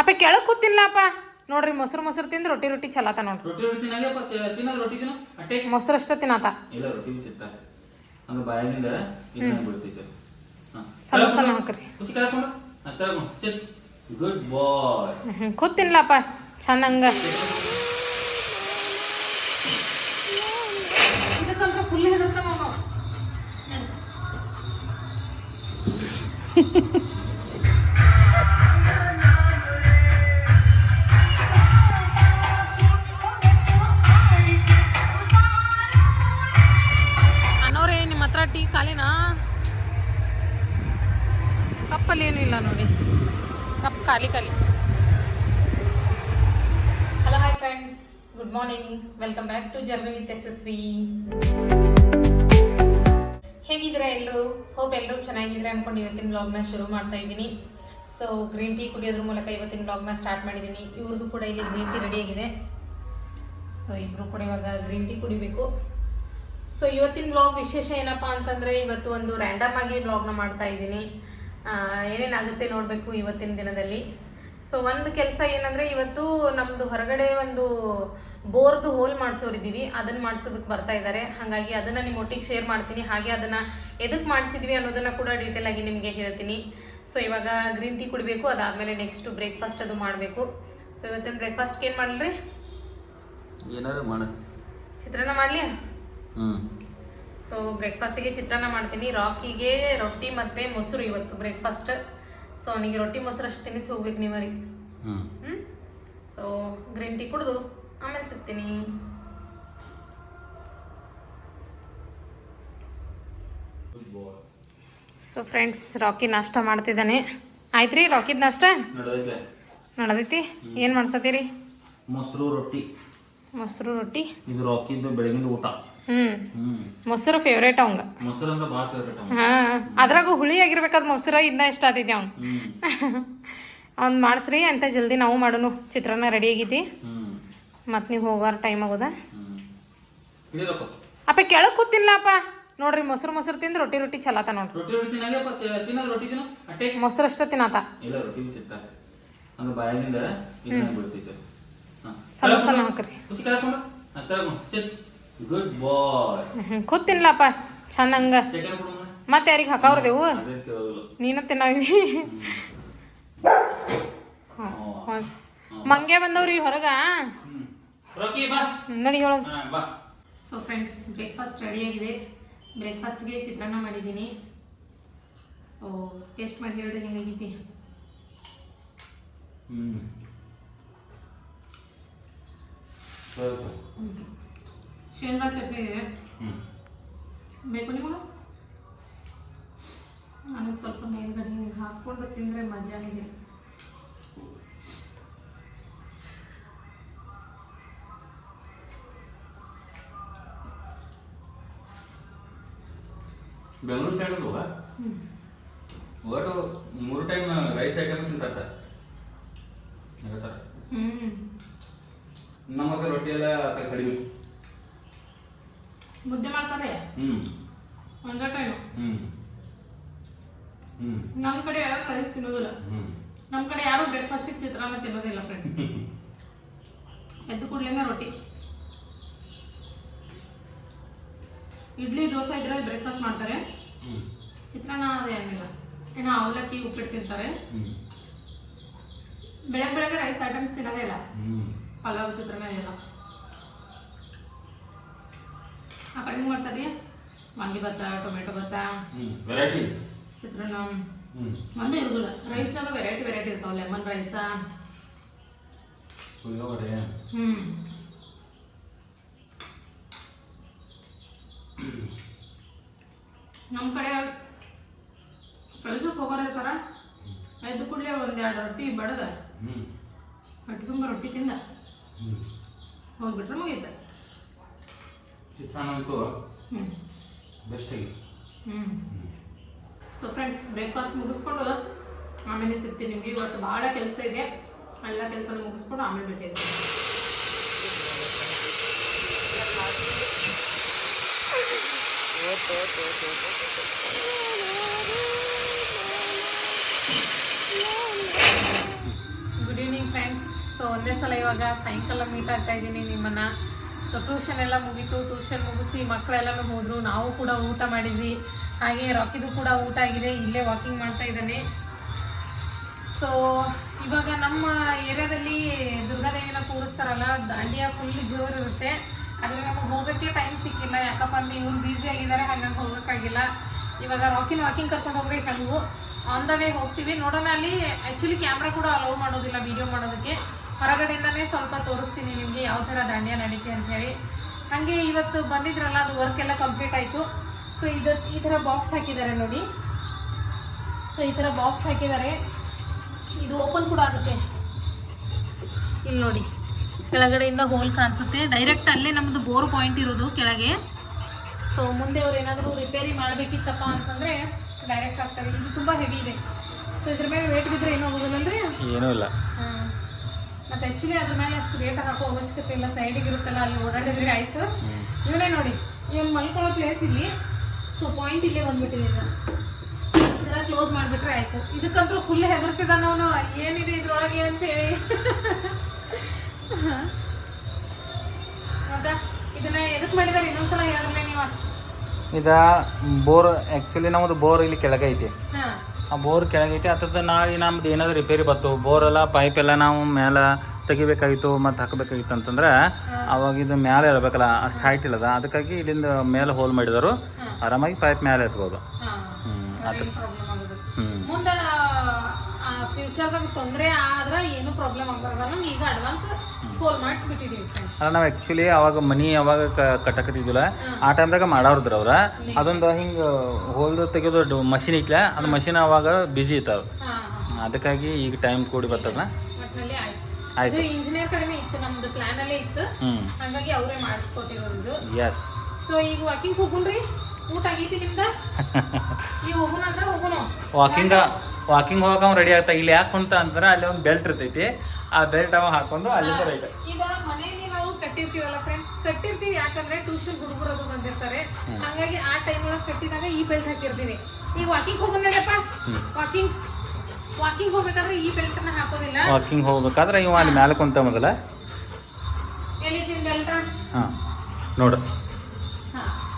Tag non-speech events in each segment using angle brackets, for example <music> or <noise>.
ಅಪ್ಪ ಕೆಳಗೆ ಕೂತಿಲ್ಲಪ್ಪ. ನೋಡ್ರಿ ಮೊಸರು ಮೊಸರು ತಿಂದು ರೊಟ್ಟಿ ರೊಟ್ಟಿ ಚಲಾತ ನೋಡ್ರಿ. ರೊಟ್ಟಿ ರೊಟ್ಟಿ ತಿನ್ನಾಗಪ್ಪ ತಿನ್ನೋದು ರೊಟ್ಟಿ ತಿನ್ನ. ಅಟ್ಟೆ. ಮೊಸರು ಅಷ್ಟ ತಿನ್ನಾತ. ಇಲ್ಲ ರೊಟ್ಟಿ ತಿಂತ. ಅಂದ್ರೆ ಬಾಯಾಗಿಂದ ಇನ್ನ ಬಿಡ್ತೈತೆ ಸಣ್ಣ ಸಣ್ಣ ಹಾಕ್ರಿ. ಖುಷಿ ಕಳ್ಕೊಂಡು ತಗೊಂಡು ಸಿಟ್ ಗುಡ್ ಬಾಯ್ ಹ್ಞೂ ಕೂತಿನ್ಲಪ್ಪ ಚಂದ ಹಂಗ ಇದಕ್ಕಂತ್ರ full ಹೆದರ್ತಾನ <laughs> hello hi friends good morning welcome back to journey with Yashaswi ಹೇಗಿದ್ರೆ ಎಲ್ಲರೂ ಹೋಪ್ ಎಲ್ಲರೂ ಚೆನ್ನಾಗಿದ್ರೆ ಅಂದ್ಕೊಂಡು ಇವತ್ತಿನ ವ್ಲಾಗ್ನ ಶುರು ಮಾಡ್ತಾ ಇದ್ದೀನಿ. ಸೊ ಗ್ರೀನ್ ಟೀ ಕುಡಿಯೋದ್ರ ಮೂಲಕ ಇವತ್ತಿನ ವ್ಲಾಗ್ನ ಸ್ಟಾರ್ಟ್ ಮಾಡಿದ್ದೀನಿ. ಇವ್ರದ್ದು ಕೂಡ ಇಲ್ಲಿ ಗ್ರೀನ್ ಟೀ ರೆಡಿ ಆಗಿದೆ. ಸೊ ಇಬ್ಬರು ಕೂಡ ಇವಾಗ ಗ್ರೀನ್ ಟೀ ಕುಡಿಬೇಕು. ಸೊ ಇವತ್ತಿನ ಬ್ಲಾಗ್ ವಿಶೇಷ ಏನಪ್ಪಾ ಅಂತಂದರೆ, ಇವತ್ತು ಒಂದು ರ್ಯಾಂಡಮ್ ಆಗಿ ಬ್ಲಾಗ್ನ ಮಾಡ್ತಾ ಇದ್ದೀನಿ. ಏನೇನಾಗುತ್ತೆ ನೋಡಬೇಕು ಇವತ್ತಿನ ದಿನದಲ್ಲಿ. ಸೊ ಒಂದು ಕೆಲಸ ಏನಂದ್ರೆ ಇವತ್ತು ನಮ್ದು ಹೊರಗಡೆ ಒಂದು ಬೋರ್ದು ಹೋಲ್ ಮಾಡಿಸೋರಿದ್ದೀವಿ. ಅದನ್ನ ಮಾಡಿಸೋದಕ್ಕೆ ಬರ್ತಾ ಇದ್ದಾರೆ. ಹಾಗಾಗಿ ಅದನ್ನ ನಿಮ್ಮ ಒಟ್ಟಿಗೆ ಶೇರ್ ಮಾಡ್ತೀನಿ. ಹಾಗೆ ಅದನ್ನ ಎದಕ್ಕೆ ಮಾಡಿಸಿದ್ವಿ ಅನ್ನೋದನ್ನ ಕೂಡ ಡೀಟೇಲ್ ಆಗಿ ನಿಮಗೆ ಹೇಳ್ತೀನಿ. ಸೊ ಇವಾಗ ಗ್ರೀನ್ ಟೀ ಕುಡಿಬೇಕು. ಅದಾದಮೇಲೆ ನೆಕ್ಸ್ಟು ಬ್ರೇಕ್ಫಾಸ್ಟ್ ಅದು ಮಾಡಬೇಕು. ಸೊ ಇವತ್ತಿನ ಬ್ರೇಕ್ಫಾಸ್ಟ್ಗೆ ಏನು ಏನಾರು ಮಾಡ. ಚಿತ್ರಾನ್ನ ಮಾಡಲಿ ಹ್ಞೂ ಸೊ ಬ್ರೇಕ್ಫಾಸ್ಟಿಗೆ ಚಿತ್ರಾನ್ನ ಮಾಡ್ತೀನಿ. ರಾಕಿಗೆ ರೊಟ್ಟಿ ಮತ್ತು ಮೊಸರು ಇವತ್ತು ಬ್ರೇಕ್ಫಾಸ್ಟ್ ಸೊ ಅವನಿಗೆ ರೊಟ್ಟಿ ಮೊಸರು ಅಷ್ಟು ತಿನ್ನಿಸಿ ಹೋಗ್ಬೇಕು ನೀವರಿ ಹ್ಞೂ ಹ್ಞೂ ಸೊ ಗ್ರೀನ್ ಟೀ ಕುಡಿದು ಆಮೇಲೆ ಸಿಗ್ತೀನಿ. ಸೊ ಫ್ರೆಂಡ್ಸ್ ರಾಕಿ ನಾಷ್ಟ ಮಾಡ್ತಿದ್ದಾನೆ. ಆಯ್ತು ರೀ ರಾಕಿದ ನಾಷ್ಟ? ನಡದೈತಿ. ನಡೆದೈತಿ? ಏನು ಮಾಡ್ಸತ್ತೀರಿ? ಮೊಸರು ರೊಟ್ಟಿ. ಮೊಸರು ರೊಟ್ಟಿ. ಇದು ರಾಕಿದ್ದು ಬೆಳಗಿನ ಊಟ. ಹ್ಞೂ ಮೊಸರು ಫೇವ್ರೇಟ್ ಅವಂಗ. ಮೊಸರು ಅಂದ್ರೆ ಭಾಳ ಫೇವ್ರೇಟ್ ಅವ ಹಾಂ ಅದ್ರಾಗ ಹುಳಿ ಆಗಿರ್ಬೇಕಾದ್ ಮೊಸರ ಇನ್ನ ಇಷ್ಟ ಆದಿದ್ದೆ ಅವ್ನು. ಅವ್ನ್ ಮಾಡಿಸ್ರಿ ಅಂತ ಜಲ್ದಿ ನಾವು ಮಾಡೋನು. ಚಿತ್ರಾನ್ನ ರೆಡಿ ಆಗೈತಿ. ಮತ್ ಮತ್ತು ನೀವು ಹೋಗೋರ್ ಟೈಮ್ ಆಗೋದ. ಅಪ್ಪ ಕೆಳಗೆ ಕೂತಿಲ್ಲಪ್ಪ ನೋಡ್ರಿ ಮೊಸರು ಮೊಸರು ತಿಂದು ರೊಟ್ಟಿ ರೊಟ್ಟಿ ಚಲಾತ ನೋಡ್ರಿ. ಮೊಸರು ಅಷ್ಟ ತಿನ್ನಾತ. ಸಣ್ಣ ಸಣ್ಣ ಹಾಕ್ರಿ. ಗುಡ್ ಬಾಯ್ ಕೂತಿನ್ಲಪ್ಪ ಚಂದ ಹಂಗ ಮತ್ತೆ ಯಾರಿಗೆ ಹಾಕವ್ರದೇವು ನೀನು ತಿನ್ನಾವಿ ಮಂಗೆ ಬಂದವ್ರಿ ಹೊರಗ. ನಡಿ ಬಾ. ಸೊ ಫ್ರೆಂಡ್ಸ್ ಬ್ರೇಕ್ಫಾಸ್ಟ್ ರೆಡಿ ರೆಡಿಯಾಗಿದೆ ಬ್ರೇಕ್ಫಾಸ್ಟ್ಗೆ ಚಿತ್ರಾನ್ನ ಮಾಡಿದ್ದೀನಿ. ಸೊ ಟೇಸ್ಟ್ ಮಾಡಿ ಹೇಳ್ರಿ ಹೆಂಗಾಗೈತಿ ಹ್ಞೂ ಶೇಂಗಾ ಚಟ್ನಿ ಇದೆ. ಬೇಕು ನಿಮಗೆ? ನನಗೆ ಸ್ವಲ್ಪ ಮೇಲ್ಗಡೆ ಹಿಂಗೆ ಹಾಕ್ಕೊಂಡು ತಿಂದರೆ ಮಜಾ ಇದೆ. ಬೆಂಗಳೂರು ಸೈಡ್ ಹೋಗ ಒಟ್ಟು ಮೂರು ಟೈಮ್ ರೈಸ್ ಐಟಮ್ ತಿಂತಾರ ನಮ್ಮ ರೊಟ್ಟಿ ಎಲ್ಲ ಕಡಿಮೆ. ಮುದ್ದೆ ಮಾಡ್ತಾರೆ? ಹ್ಮ್. ಒಂದೇ ಟೈಮು ಹ್ಞೂ ನಮ್ಮ ಕಡೆ ಯಾರು ರೈಸ್ ತಿನ್ನೋದಿಲ್ಲ. ಹ್ಮ್. ನಮ್ಮ ಕಡೆ ಯಾರು ಬ್ರೇಕ್ಫಾಸ್ಟಿಗೆ ಚಿತ್ರಾನ್ನ ತಿನ್ನೋದಿಲ್ಲ ಫ್ರೆಂಡ್ಸ್ <laughs> ಎದ್ದು ಕೂಡಲೇ ರೊಟ್ಟಿ. ಇಡ್ಲಿ ದೋಸೆ ಇದ್ರೆ ಬ್ರೇಕ್ಫಾಸ್ಟ್ ಮಾಡ್ತಾರೆ. ಚಿತ್ರಾನ್ನ ಅದೇನಿಲ್ಲ ಏನೋ ಅವಲಕ್ಕಿ ಉಪ್ಪಿಟ್ಟು ತಿಂತಾರೆ. ಬೆಳಗ್ಗೆ ಬೆಳಗ್ಗೆ ರೈಸ್ ಐಟಮ್ಸ್ ತಿನ್ನೋದೇ ಇಲ್ಲ. ಪಲಾವ್ ಚಿತ್ರಾನ್ನ ಎಲ್ಲ ಆ ಕಡೆ ಹೆಂಗೆ ಮಾಡ್ತಾರೆ ವಾಂಗಿ ಭತ್ತ ಟೊಮೆಟೊ ಭತ್ತ ವೆರೈಟಿ ಚಿತ್ರಾನ್ನ. ಒಂದೇ ಇರೋದಿಲ್ಲ. ರೈಸ್ನಾಗ ವೆರೈಟಿ ವೆರೈಟಿ ಇರ್ತಾವೆ ಲೆಮನ್ ರೈಸ ಪುಳಿಯೋಗರೆ ಹ್ಞೂ ನಮ್ಮ ಕಡೆ ಕೆಲ್ಸಕ್ಕೆ ಹೋಗೋರು ಇರ್ತಾರ. ಎದ್ದು ಕೂಡಲೇ ಒಂದೆರಡು ರೊಟ್ಟಿ ಬಡದ. ಹ್ಞೂ ಹೊಟ್ಟೆ ತುಂಬ ರೊಟ್ಟಿ ತಿಂದ. ಹೋಗ್ಬಿಟ್ರೆ ಮುಗೀತ. ಚಿತ್ರಾನ್ನ ಅಂತೂ ಬೆಸ್ಟ್ ಸೊ ಫ್ರೆಂಡ್ಸ್ ಬ್ರೇಕ್ಫಾಸ್ಟ್ ಮುಗಿಸ್ಕೊಂಡು ಆಮೇಲೆ ಸಿಗ್ತೀನಿ ನಿಮಗೆ. ಇವತ್ತು ಭಾಳ ಕೆಲಸ ಇದೆ. ಎಲ್ಲ ಕೆಲಸ ಮುಗಿಸ್ಕೊಂಡು ಆಮೇಲೆ ಬಿಟ್ಟಿದ್ದೆ ಫ್ರೆಂಡ್ಸ್ ಸೊ ಒಂದೇ ಸಲ ಇವಾಗ ಸಾಯಂಕಾಲ ಮೀಟ್ ಆಗ್ತಾ ಇದ್ದೀನಿ ನಿಮ್ಮನ್ನ. ಸೊ ಟ್ಯೂಷನ್ ಎಲ್ಲ ಮುಗೀತು ಟ್ಯೂಷನ್ ಮುಗಿಸಿ ಮಕ್ಕಳೆಲ್ಲನೂ ಹೋದರು. ನಾವು ಕೂಡ ಊಟ ಮಾಡಿದ್ವಿ. ಹಾಗೆ ರಾಕಿದು ಕೂಡ ಊಟ ಆಗಿದೆ. ಇಲ್ಲೇ ವಾಕಿಂಗ್ ಮಾಡ್ತಾ ಇದ್ದಾನೆ. ಸೊ ಇವಾಗ ನಮ್ಮ ಏರಿಯಾದಲ್ಲಿ ದುರ್ಗಾದೇವಿನ ಕೂರಿಸ್ತಾರಲ್ಲ, ದಾಂಡಿಯಾ ಫುಲ್ ಜೋರು ಇರುತ್ತೆ. ಆದರೆ ನಮಗೆ ಹೋಗೋಕ್ಕೆ ಟೈಮ್ ಸಿಕ್ಕಿಲ್ಲ. ಯಾಕಪ್ಪ ಅಂದರೆ ಇವ್ರು ಬ್ಯುಸಿ ಆಗಿದ್ದಾರೆ, ಹಾಗಾಗಿ ಹೋಗೋಕ್ಕಾಗಿಲ್ಲ. ಇವಾಗ ರಾಕಿನ ವಾಕಿಂಗ್ ಕರ್ಕೊಂಡು ಹೋಗ್ರಿ ಹಂಗು ಆನ್ ದ ವೇ ಹೋಗ್ತೀವಿ. ನೋಡೋಣ ಅಲ್ಲಿ ಆ್ಯಕ್ಚುಲಿ ಕ್ಯಾಮ್ರಾ ಕೂಡ ಅಲೌ ಮಾಡೋದಿಲ್ಲ ವಿಡಿಯೋ ಮಾಡೋದಕ್ಕೆ. ಹೊರಗಡೆಯಿಂದನೇ ಸ್ವಲ್ಪ ತೋರಿಸ್ತೀನಿ ನಿಮಗೆ ಯಾವ ಥರ ದಾಂಡ್ಯ ನಡೀತೆ ಅಂತ ಹೇಳಿ. ಹಾಗೆ ಇವತ್ತು ಬಂದಿದ್ರಲ್ಲ ಅದು ವರ್ಕ್ ಎಲ್ಲ ಕಂಪ್ಲೀಟ್ ಆಯಿತು. ಸೊ ಇದು ಈ ಥರ ಬಾಕ್ಸ್ ಹಾಕಿದ್ದಾರೆ ನೋಡಿ. ಸೊ ಈ ಥರ ಬಾಕ್ಸ್ ಹಾಕಿದ್ದಾರೆ. ಇದು ಓಪನ್ ಕೂಡ ಆಗುತ್ತೆ. ಇಲ್ಲಿ ನೋಡಿ. ಕೆಳಗಡೆಯಿಂದ ಹೋಲ್ ಕಾಣಿಸುತ್ತೆ. ಡೈರೆಕ್ಟ್ ಅಲ್ಲೇ ನಮ್ಮದು ಬೋರ್ ಪಾಯಿಂಟ್ ಇರೋದು ಕೆಳಗೆ. ಸೊ ಮುಂದೆ ಅವ್ರು ಏನಾದರೂ ರಿಪೇರಿ ಮಾಡಬೇಕಿತ್ತಪ್ಪ ಅಂತಂದರೆ ಡೈರೆಕ್ಟ್ ಆಗ್ತಾರೆ ಇದು ತುಂಬ ಹೆವಿ ಇದೆ. ಸೊ ಇದ್ರ ಮೇಲೆ ವೇಟ್ ಬಿದ್ದರೆ ಏನೂ ರೀ ಏನೂ ಇಲ್ಲ. ಮತ್ತು ಆ್ಯಕ್ಚುಲಿ ಅದ್ರ ಮೇಲೆ ಅಷ್ಟು ರೇಟ್ ಹಾಕೋ ಅವಶ್ಯಕತೆ ಇಲ್ಲ. ಸೈಡಿಗೆ ಇರುತ್ತಲ್ಲ ಅಲ್ಲಿ ಓಡಾಡಿದ್ರೆ ಆಯಿತು. ಇವನೇ ನೋಡಿ ಇವನು ಮಲ್ಕೊಳ್ಳೋ ಪ್ಲೇಸ್ ಇಲ್ಲಿ. ಸೊ ಪಾಯಿಂಟ್ ಇಲ್ಲೇ ಬಂದ್ಬಿಟ್ಟಿದೆ ಇದೆಲ್ಲ ಕ್ಲೋಸ್ ಮಾಡಿಬಿಟ್ರೆ ಆಯಿತು. ಇದಕ್ಕಂತೂ ಫುಲ್ ಹೆದರ್ತಿದ್ದಾನವನು ಏನಿದೆ ಇದ್ರೊಳಗೆ ಅಂತ ಹೇಳಿ. ಮತ್ತೆ ಇದನ್ನ ಎದಕ್ಕೆ ಮಾಡಿದಾರೆ? ಇನ್ನೊಂದ್ಸಲ ನೀವು. ಇದ ಬೋರ್ ಆ್ಯಕ್ಚುಲಿ ನಮ್ಮದು ಬೋರ್ ಇಲ್ಲಿ ಕೆಳಗೆ ಐತಿ. ಹಾಂ. ಆ ಬೋರ್ ಕೆಳಗೈತಿ. ಅತ್ತದ ನಾಳೆ ನಮ್ದು ಏನಾದ್ರು ರಿಪೇರಿ ಬತ್ತು ಬೋರ್ ಎಲ್ಲ ಪೈಪ್ ಎಲ್ಲ ನಾವು ಮೇಲೆ ತೆಗಿಬೇಕಾಗಿತ್ತು ಮತ್ತು ಹಾಕಬೇಕಾಗಿತ್ತು ಅಂತಂದ್ರೆ ಅವಾಗ ಇದು ಮೇಲೆ ಇರಬೇಕಲ್ಲ ಅಷ್ಟು ಹೈಟ್ ಇಲ್ಲದ. ಅದಕ್ಕಾಗಿ ಇಲ್ಲಿಂದ ಮೇಲೆ ಹೋಲ್ ಮಾಡಿದರು. ಆರಾಮಾಗಿ ಪೈಪ್ ಮೇಲೆ ಎತ್ಬೋದು. ಹ್ಞೂ ಅದ್ರ ಹ್ಞೂ ಫ್ಯೂಚರ್ದಾಗ ತೊಂದರೆ ಆದ್ರೆ ಏನು ಪ್ರಾಬ್ಲಮ್ ಆಗ್ಬಾರ್ದಲ್ಲ ನಮ್ಗೆ ಈಗ ಅಡ್ವಾನ್ಸ್ ಫೋನ್ ಮಾಡಿಸ್ಬಿಟ್ಟಿದ್ದೀವಿ ಫ್ರೆಂಡ್ಸ್ ಅಲ್ಲ ನಾವು ಆ್ಯಕ್ಚುಲಿ ಅವಾಗ ಮನಿ ಯಾವಾಗ ಕಟ್ಟಕತ್ತಿದ್ದಿಲ್ಲ. ಆ ಟೈಮ್ದಾಗ ಮಾಡೋರ್ದ್ರ ಅವ್ರ. ಅದೊಂದು ಹಿಂಗೆ ಹೋಲ್ದು ತೆಗೆಯೋದು ಮಷಿನ್ ಇಟ್ಲ ಅದು ಮಷಿನ್ ಅವಾಗ ಬಿಸಿ ಇತ್ತು ಅದಕ್ಕಾಗಿ ಈಗ ಟೈಮ್ ಕೂಡಿ ಬರ್ತದ ಆಯ್ತು. ಇಂಜಿನಿಯರ್ ಕಡೆನೇ ಇತ್ತು ನಮ್ದು ಪ್ಲಾನ್ ಅಲ್ಲೇ ಇತ್ತು. ಹಂಗಾಗಿ ಅವರೇ ಮಾಡಿಸ್ಕೊಟ್ಟಿರೋದು. ಎಸ್ ಸೊ ಈಗ ವಾಕಿಂಗ್ ಹೋಗುಣ್ರಿ ಊಟ ಆಗೈತಿ ನಿಮ್ದ? ಈಗ ಹೋಗುಣ ಅಂದ್ರೆ ಹೋಗುಣ ವಾಕಿಂಗ್ ವಾಕಿಂಗ್ ಹೋಗಕ್ಕೆ ಅವ್ನು ರೆಡಿ ಆಗ್ತಾ ಇಲ್ಲಿ ಯಾಕೆ ಕುಂತ ಅಂದ್ರೆ ಅಲ್ಲಿ ಒಂದು ಬೆಲ್ಟ್ ಇರ್ತೈತಿ. ಆ ಬೆಲ್ಟ್ ಅವ ಹಾಕೊಂಡು ಅಲ್ಲಿಂದ ರೈಟ್ ಈಗ ಮನೆಯಲ್ಲಿ ನಾವು ಕಟ್ಟಿರ್ತೀವಲ್ಲ ಫ್ರೆಂಡ್ಸ್ ಕಟ್ಟಿರ್ತೀವಿ ಯಾಕಂದ್ರೆ ಟ್ಯೂಷನ್ ಹುಡುಗರು ಅದು ಬಂದಿರ್ತಾರೆ. ಹಾಗಾಗಿ ಆ ಟೈಮ್ ಒಳಗೆ ಕಟ್ಟಿದಾಗ ಈ ಬೆಲ್ಟ್ ಹಾಕಿರ್ತೀನಿ. ಈಗ ವಾಕಿಂಗ್ ಹೋಗೋಣ ನಡಪ್ಪ. ವಾಕಿಂಗ್ ವಾಕಿಂಗ್ ಹೋಗ್ಬೇಕಾದ್ರೆ ಈ ಬೆಲ್ಟ್ ಅನ್ನ ಹಾಕೋದಿಲ್ಲ. ವಾಕಿಂಗ್ ಹೋಗ್ಬೇಕಾದ್ರೆ ಇವ ಅಲ್ಲಿ ಮ್ಯಾಲೆ ಕುಂತ ಮೊದಲ. ಎಲ್ಲಿದ್ದೀನಿ ಬೆಲ್ಟ್ ಹಾಂ ನೋಡು.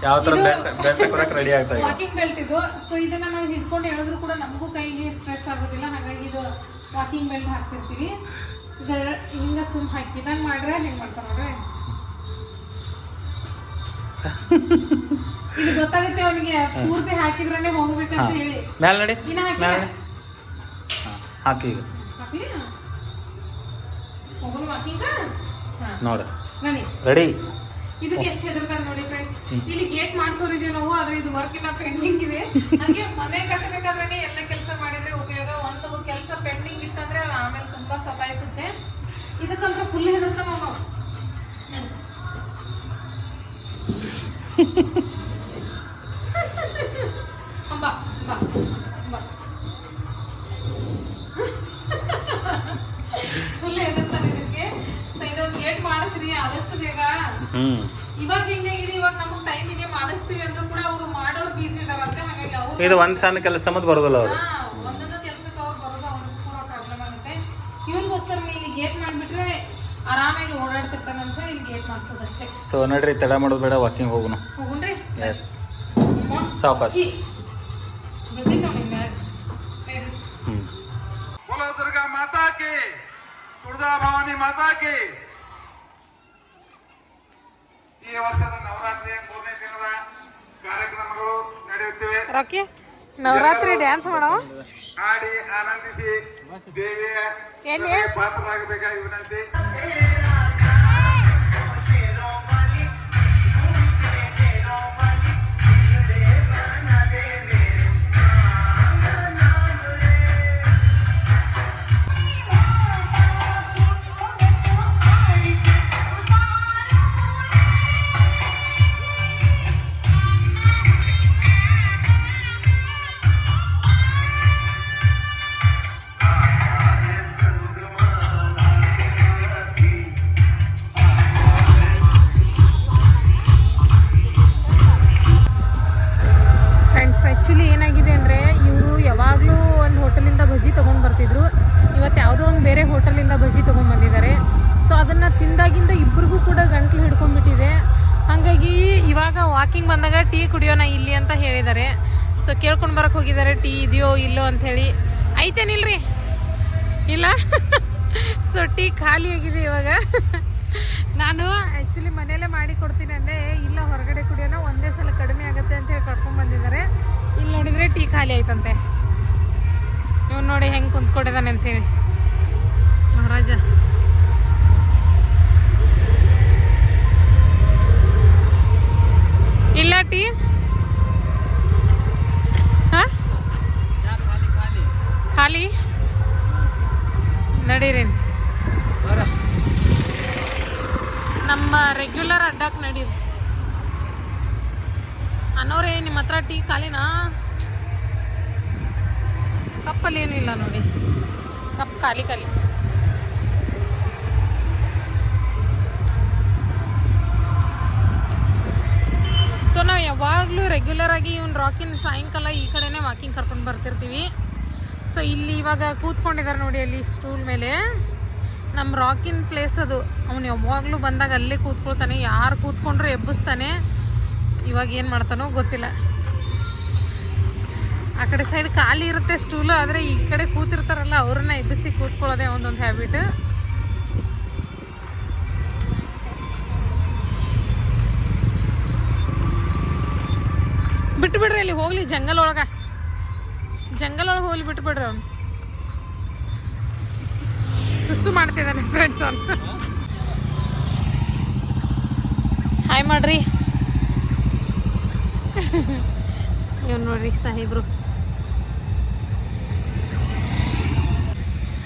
ಯಾವ ತರ ಬೆಲ್ಟ್ ಬೆಲ್ಟ್ ರೆಡಿ ಆಗ್ತಾ ಇದೆ. ವಾಕಿಂಗ್ ಬೆಲ್ಟ್ ಇದು. ಸೊ ಇದನ್ನ ನಾವು ಹಿಡ್ಕೊಂಡು ಹೇಳಿದ್ರು ಕೂಡ ನಮಗೂ ಕೈಗೆ ಸ್ಟ್ರೆಸ್ ಆಗೋದಿಲ್ಲ. ಹಾಗಾಗಿ ಇದು ವಾಕಿಂಗ್ ಬೆಲ್ಟ್ ಹಾಕ್ತಿರ್ತೀವಿ. ಇದರ ಹಿಂಗ ಸುಮ್ ಹಾಕಿ. ಹಾಕಿದಂಗ್ ಮಾಡ್ರೆ ಹೆಂಗ್ ಮಾಡ್ತಾರ ನೋಡ್ರಿ? <laughs> ಇದು ಗೊತ್ತಾಗುತ್ತೆ ಅವನಿಗೆ. ಪೂರ್ತಿ ಹಾಕಿದ್ರನೆ ಹೋಗ್ಬೇಕಂತ ಹೇಳಿ. ಮ್ಯಾಲೆ ನೋಡಿ. ಇನ್ನ ಹಾಕಿ ಹಾಕಿ ಈಗ. ಹೋಗೋಣ ವಾಕಿಂಗ್ ನೋಡು. ರೆಡಿ ಇದಕ್ಕೆ ಎಷ್ಟು ಹೆದರ್ತಾರೆ ನೋಡಿ ಫ್ರೆಂಡ್ಸ್ ಇಲ್ಲಿ ಗೇಟ್ ಮಾಡ್ಸೋರಿದೀವಿ ನಾವು ಆದ್ರೆ ಇದು ವರ್ಕ್ ಇನ್ನ ಪೆಂಡಿಂಗ್ ಇದೆ. ಹಾಗೆ ಮನೆ ಕಟ್ಟಬೇಕಾದ್ರೆ ಎಲ್ಲ ಕೆಲಸ ಮಾಡಿದ್ರೆ ಉಪಯೋಗ. ಒಂದು ಕೆಲಸ ಪೆಂಡಿಂಗ್ ಇತ್ತಂದ್ರೆ ಅದು ಆಮೇಲೆ ತುಂಬಾ ಸತಾಯಿಸುತ್ತೆ. ಇದಕ್ಕಂತ ಫುಲ್ ಹೆದರ್ತಾನ ನಾವು. ಬಾ ಬಾ ಬಾ. <laughs> ಫುಲ್ ಗೇಟ್ ಮಾಡಿಸ್ರಿ ಆದಷ್ಟು ಬೇಗ ಹ್ಞೂ ಇವಾಗ ಹೆಂಗಾಗಿದೆ ಇವಾಗ ನಮಗೆ ಟೈಮ್ ಇದೆ ಮಾಡಿಸ್ತೀವಿ ಅಂದ್ರೂ ಕೂಡ ಅವರು ಮಾಡೋರು ಬೀಸಿ ಇದಾರಂತೆ ಹಾಗಾಗಿ ಅವ್ರು ಇದು ಒಂದು ಸಣ್ಣ ಕೆಲಸ ಸಂಬಂಧ ಬರೋದಿಲ್ಲ ಅವರು ಹಾ, ಒಂದೊಂದು ಕೆಲಸಕ್ಕೆ ಅವ್ರು ಬರೋದು ಅವ್ರಿಗೂ ಕೂಡ ಪ್ರಾಬ್ಲಮ್ ಆಗುತ್ತೆ ಇವನಿಗೋಸ್ಕರ ಇಲ್ಲಿ ಗೇಟ್ ಮಾಡಿಬಿಟ್ರೆ ಆರಾಮಾಗಿ ಓಡಾಡ್ತಿರ್ತಾನಂತ ಇಲ್ಲಿ ಗೇಟ್ ಮಾಡಿಸೋದಷ್ಟೇ ಸೊ ನಡ್ರಿ ತಡ ಮಾಡೋದು ಬೇಡ ವಾಕಿಂಗ್ ಹೋಗೋಣ ಹೋಗುಣ್ರಿ ಎಸ್ ಸಾವಕಾಶ ಬರ್ತೀನಿ ನೋಡಿ ಮ್ಯಾಲೆ ನಡ್ರಿ. ಹ್ಞೂ बोलो दुर्गा माता की ತುಳಜಾ ಭವಾನಿ ಮಾತಾ ಕಿ ಈ ವರ್ಷದ ನವರಾತ್ರಿಯ ಮೂರನೇ ದಿನದ ಕಾರ್ಯಕ್ರಮಗಳು ನಡೆಯುತ್ತಿವೆ. ರಾಕಿ ನವರಾತ್ರಿ ಡ್ಯಾನ್ಸ್ ಮಾಡೋ ಆಡಿ ಆನಂದಿಸಿ ದೇವಿಯ ಪಾತ್ರರಾಗಬೇಕಾಗಿ ವಿನಂತಿ. ಸೊ ಕೇಳ್ಕೊಂಡು ಬರಕ್ಕೆ ಹೋಗಿದ್ದಾರೆ. ಟೀ ಇದೆಯೋ ಇಲ್ಲೋ ಅಂಥೇಳಿ ಐತೇನಿಲ್ರಿ? ಇಲ್ಲ? <laughs> ಸೊ ಟೀ ಖಾಲಿ ಆಗಿದೆ ಇವಾಗ. <laughs> ನಾನು ಆ್ಯಕ್ಚುಲಿ ಮನೆಯಲ್ಲೇ ಮಾಡಿ ಕೊಡ್ತೀನಿ ಅಂದರೆ ಇಲ್ಲ, ಹೊರಗಡೆ ಕುಡಿಯೋಣ. ಒಂದೇ ಸಲ ಕಡಿಮೆ ಆಗುತ್ತೆ ಅಂತ ಹೇಳಿ ಕರ್ಕೊಂಡು ಬಂದಿದ್ದಾರೆ. ಇಲ್ಲಿ ನೋಡಿದರೆ ಟೀ ಖಾಲಿ ಆಯ್ತಂತೆ. ಇವ್ ನೋಡಿ ಹೆಂಗೆ ಕುಂತ್ಕೊಂಡಿದ್ದಾನೆ ಅಂತೇಳಿ ಮಹಾರಾಜ. ಇಲ್ಲ ಟೀ ಹಾಂ ಖಾಲಿ ನಡೀರಿ ನಮ್ಮ ರೆಗ್ಯುಲರ್ ಅಡ್ಡಕ್ಕೆ ನಡೀರಿ. ಅನ್ನೋರೇ ನಿಮ್ಮ ಹತ್ರ ಟೀ ಖಾಲಿನಾ? ಕಪ್ಪಲ್ಲಿ ಏನೂ ಇಲ್ಲ ನೋಡಿ. ಕಪ್ ಖಾಲಿ ಖಾಲಿ. ಸೊ ನಾವು ಯಾವಾಗಲೂ ರೆಗ್ಯುಲರ್ ಆಗಿ ಇವ್ನು ರಾಕಿನ ಸಾಯಂಕಾಲ ಈ ಕಡೆನೇ ವಾಕಿಂಗ್ ಕರ್ಕೊಂಡು ಬರ್ತಿರ್ತೀವಿ. ಸೊ ಇಲ್ಲಿ ಇವಾಗ ಕೂತ್ಕೊಂಡಿದ್ದಾರೆ ನೋಡಿ ಅಲ್ಲಿ ಸ್ಟೂಲ್ ಮೇಲೆ. ನಮ್ಮ ರಾಕಿನ್ ಪ್ಲೇಸ್ ಅದು. ಅವನು ಯಾವಾಗಲೂ ಬಂದಾಗ ಅಲ್ಲೇ ಕೂತ್ಕೊಳ್ತಾನೆ. ಯಾರು ಕೂತ್ಕೊಂಡ್ರು ಎಬ್ಬಿಸ್ತಾನೆ. ಇವಾಗ ಏನು ಮಾಡ್ತಾನೋ ಗೊತ್ತಿಲ್ಲ. ಆ ಕಡೆ ಸೈಡ್ ಖಾಲಿ ಇರುತ್ತೆ ಸ್ಟೂಲು ಆದರೆ ಈ ಕಡೆ ಕೂತಿರ್ತಾರಲ್ಲ, ಅವ್ರನ್ನ ಎಬ್ಬಿಸಿ ಕೂತ್ಕೊಳ್ಳೋದೇ ಒಂದೊಂದು ಹ್ಯಾಬಿಟ್ ಬಿಟ್ಟು ಬಿಡ್ರಿ ಅಲ್ಲಿ ಹೋಗ್ಲಿ ಜಂಗಲ್ ಒಳಗ. ಜಂಗಲ್ ಒಳಗೆ ಹೋಗ್ಲಿ ಬಿಟ್ಟು ಬಿಡ್ರಿ ಅವ್ನು. ಸುಸ್ಸು ಮಾಡ್ತಿದ್ದಾನೆ ಫ್ರೆಂಡ್ಸ್ ಅವ್ನು. ಹಾಯ್ ಮಾಡ್ರಿ. ಇವ್ ನೋಡ್ರಿ ಸಾಹೇಬ್ರು.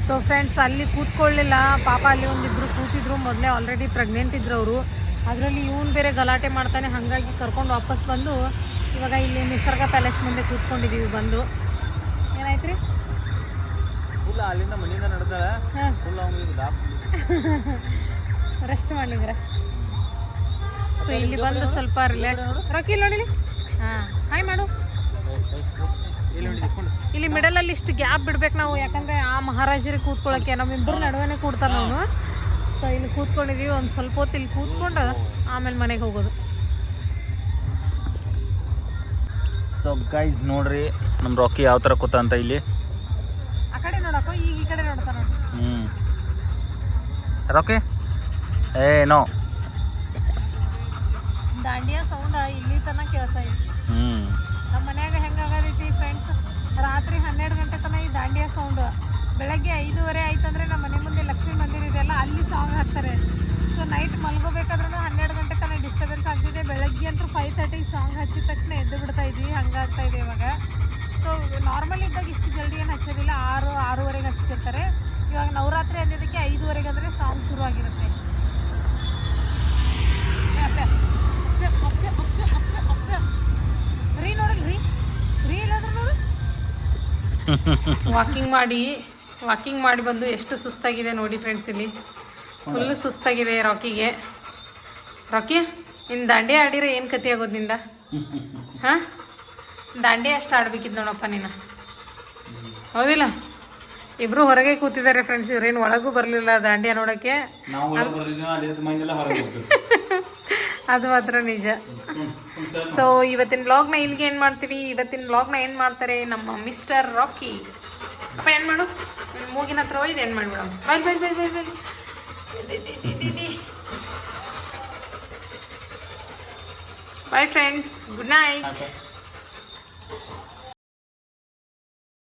ಸೊ ಫ್ರೆಂಡ್ಸ್ ಅಲ್ಲಿ ಕೂತ್ಕೊಳ್ಳಿಲ್ಲ. ಪಾಪ ಅಲ್ಲಿ ಒಂದಿಬ್ರು ಕೂತಿದ್ರು. ಮೊದಲೇ ಆಲ್ರೆಡಿ ಪ್ರೆಗ್ನೆಂಟ್ ಇದ್ರು ಅವರು. ಅದರಲ್ಲಿ ಇವನು ಬೇರೆ ಗಲಾಟೆ ಮಾಡ್ತಾನೆ. ಹಾಗಾಗಿ ಕರ್ಕೊಂಡು ವಾಪಸ್ ಬಂದು ಇವಾಗ ಇಲ್ಲಿ ನಿಸರ್ಗ ಪ್ಯಾಲೇಸ್ ಮುಂದೆ ಕೂತ್ಕೊಂಡಿದ್ದೀವಿ ಬಂದು. ಏನಾಯ್ತು ರೀ ಫುಲ್ ಅಲ್ಲಿಂದ ಮನೆಯಿಂದ ನಡೆದಾಳ. ಫುಲ್ ಅವ್ನಿಗೆ ದಾಪ್ ರೆಸ್ಟ್ ರೆಸ್ಟ್ ಸೊ ಇಲ್ಲಿ ಬಂದು ಸ್ವಲ್ಪ ರಿಲ್ಯಾಕ್ಸ್ ರೊಕ್ಕಿ ನೋಡಿ ಹಾಂ. ಹಾಯ್ ಮಾಡು. ಇಲ್ಲಿ ಮಿಡಲ್ ಇಲ್ಲಿ ಮಿಡಲಲ್ಲಿ ಇಷ್ಟು ಗ್ಯಾಪ್ ಬಿಡ್ಬೇಕು ನಾವು. ಯಾಕಂದ್ರೆ ಆ ಮಹಾರಾಜರಿಗೆ ಕೂತ್ಕೊಳ್ಳೋಕೆ ನಮ್ಮಿಬ್ಬರು ನಡುವೆನೇ ಕೂಡ್ತಾನೆ ಅವನು. ಸೊ ಇಲ್ಲಿ ಕೂತ್ಕೊಂಡಿದೀವಿ. ಒಂದು ಸ್ವಲ್ಪ ಹೊತ್ತು ಇಲ್ಲಿ ಕೂತ್ಕೊಂಡು ಆಮೇಲೆ ಮನೆಗೆ ಹೋಗೋದು. ಸೊ ಗೈಸ್ ನೋಡ್ರಿ ನಮ್ಮ ರಾಕಿ ಯಾವ ಥರ ಕೂತ ಅಂತ ಇಲ್ಲಿ. ಆ ಕಡೆ ನೋಡಕ್ಕೋ ಈಗ ಈ ಕಡೆ ನೋಡ್ತಾನ ನೋಡಿ ಹ್ಞೂ ರಾಕಿ ಏ ನೋ. ದಾಂಡಿಯಾ ಸೌಂಡ್ ಇಲ್ಲಿ ತನಕ ಕೆಲಸ ಐತಿ ಹ್ಞೂ ನಮ್ಮ ಮನ್ಯಾಗ ಹೆಂಗಾಗದೈತಿ ಫ್ರೆಂಡ್ಸ್ ರಾತ್ರಿ ಹನ್ನೆರಡು ಗಂಟೆ ತನಕ ಈ ದಾಂಡಿಯಾ ಸೌಂಡ್ ಬೆಳಗ್ಗೆ ಐದೂವರೆ ಆಯ್ತಂದ್ರೆ ನಮ್ಮ ಮನೆ ಮುಂದೆ ಲಕ್ಷ್ಮೀ ಮಂದಿರ ಇದೆಯಲ್ಲ ಅಲ್ಲಿ ಸಾಂಗ್ ಹಾಕ್ತಾರೆ. ಸೊ ನೈಟ್ ಮಲ್ಗೋಬೇಕಾದ್ರೂ ಹನ್ನೆರಡು ಗಂಟೆ ಡಿಸ್ಟರ್ಬೆನ್ಸ್ ಆಗ್ತಿದೆ? ಬೆಳಗ್ಗೆ ಅಂತೂ ಫೈವ್ ತರ್ಟಿ ಸಾಂಗ್ ಹಚ್ಚಿದ ತಕ್ಷಣ ಎದ್ದು ಬಿಡ್ತಾ ಇದ್ವಿ. ಹಂಗಾಗ್ತಾ ಇದೆ ಇವಾಗ. ಸೊ ನಾರ್ಮಲ್ ಇದ್ದಾಗ ಇಷ್ಟು ಜಲ್ದಿ ಏನು ಹಚ್ಚೋದಿಲ್ಲ. ಆರು, ಆರೂವರೆಗೆ ಹಚ್ಚಿರ್ತಾರೆ. ಇವಾಗ ನವರಾತ್ರಿ ಅಂದಿದ್ದಕ್ಕೆ ಐದುವರೆಗೆ ಅಂದರೆ ಸಾಂಗ್ ಶುರು ಆಗಿರುತ್ತೆ. ರೀ ರೀ? ರೀ ವಾಕಿಂಗ್ ಮಾಡಿ ವಾಕಿಂಗ್ ಮಾಡಿ ಬಂದು ಎಷ್ಟು ಸುಸ್ತಾಗಿದೆ ನೋಡಿ ಫ್ರೆಂಡ್ಸ್ ಇಲ್ಲಿ. ಫುಲ್ಲು ಸುಸ್ತಾಗಿದೆ ರಾಕಿಗೆ ರಾಕಿ ನಿನ್ನ ದಾಂಡಿ ಆಡಿರ ಏನು ಕತಿ ಆಗೋದ್ನಿಂದ? ಹಾಂ? ದಾಂಡಿ ಅಷ್ಟು ಆಡ್ಬೇಕಿತ್ತು ನೋಡಪ್ಪ ನೀನು. ಹೌದಿಲ್ಲ? ಇಬ್ರು ಹೊರಗೆ ಕೂತಿದ್ದಾರೆ ಫ್ರೆಂಡ್ಸ್ ಇವ್ರೇನು ಒಳಗೂ ಬರಲಿಲ್ಲ ದಾಂಡಿಯ ನೋಡೋಕ್ಕೆ. <laughs> ಅದು ಮಾತ್ರ ನಿಜ. ಸೊ ಇವತ್ತಿನ ವ್ಲಾಗ್ನ ಇಲ್ಲಿಗೆ ಏನು ಮಾಡ್ತೀವಿ? ಇವತ್ತಿನ ವ್ಲಾಗ್ನ ಏನು ಮಾಡ್ತಾರೆ ನಮ್ಮ ಮಿಸ್ಟರ್ ರಾಕಿ? ಅಪ್ಪ ಏನು ಮಾಡು? ನಿನ್ ಮೂಗಿನ ಹತ್ರ ಒಯ್ದು ಏನು ಮಾಡ್ಬಿಡ? Bye bye bye bye bye. Bye friends good night